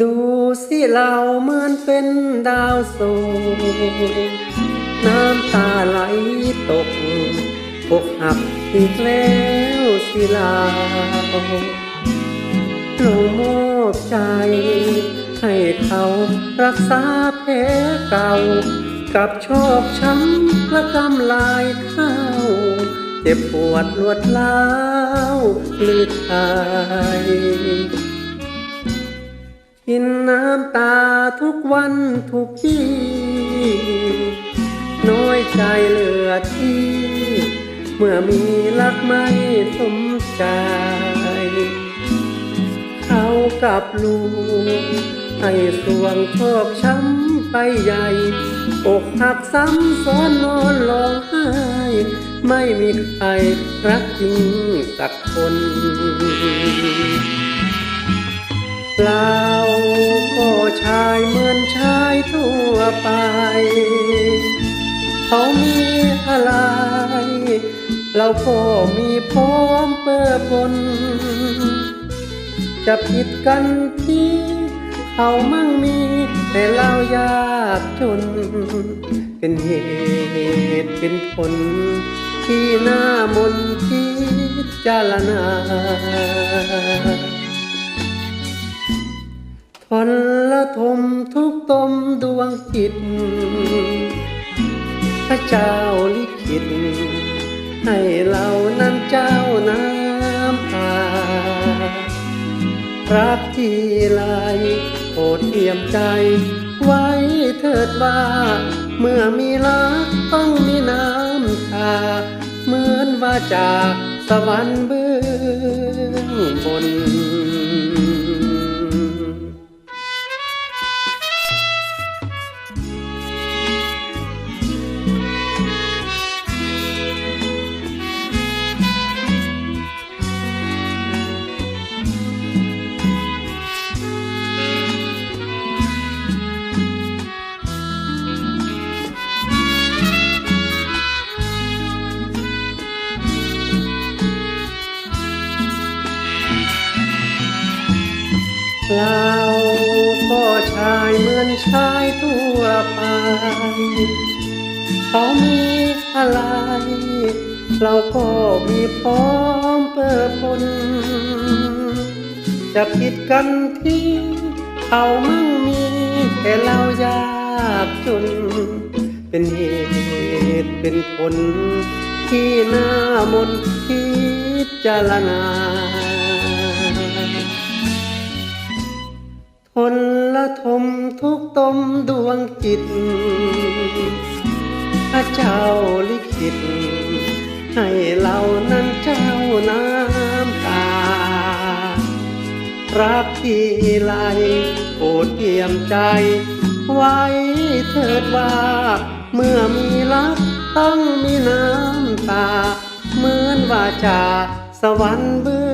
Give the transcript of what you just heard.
ดูสิเราเหมือนเป็นดาวสูงน้ำตาไหลตกพกอับอีกแล้วสิลาลงมอบใจ ให้เขารักษาแผลเก่า กับชอบช้ำและกำลายเข้า เจ็บปวดลวดล้าวลืดหาย กินน้ำตาทุกวันทุกที่น้อยใจเหลือที่ เมื่อมีรักไม่สมใจ เขากับลูกให้สวงชอบช้ำไปใหญ่อกหักซ้ำซ้อนนอนร้องไห้ ไม่มีใครรักจริงสักคน เราก็ชายเหมือนชายทั่วไป เขามีอะไร เราก็มีพร้อมเปิดปนจะผิดกันที่เขามั่งมี แต่เรายากจน เป็นเหตุเป็นผล ที่หน้ามนพิจารณา ทนละทมทุกตมดวงจิต พระเจ้าลิขิต ให้เรานั้นเจ้าน้ำตารักที่ไรโปรดเทียมใจ ไว้เถิดว่า เมื่อมีรักต้องมีน้ำตาเหมือนว่าจากสวรรค์เบื้องบน เราก็ชายเหมือนชายทั่วไป เขามีอะไร เราก็มีพร้อมเปิดปนจะผิดกันที่ เขามั่งมีแต่เรายากจน เป็นเหตุเป็นผล ที่หน้ามนต์พิจารณาท จิต พระเจ้าลิขิต ให้เรานั้นเจ้าน้ำตา รักที่ไหลโปรดเกี่ยมใจ ไว้เถิดว่า เมื่อมีรักต้องมีน้ำตา เหมือนว่าจาสวรรค์เบื้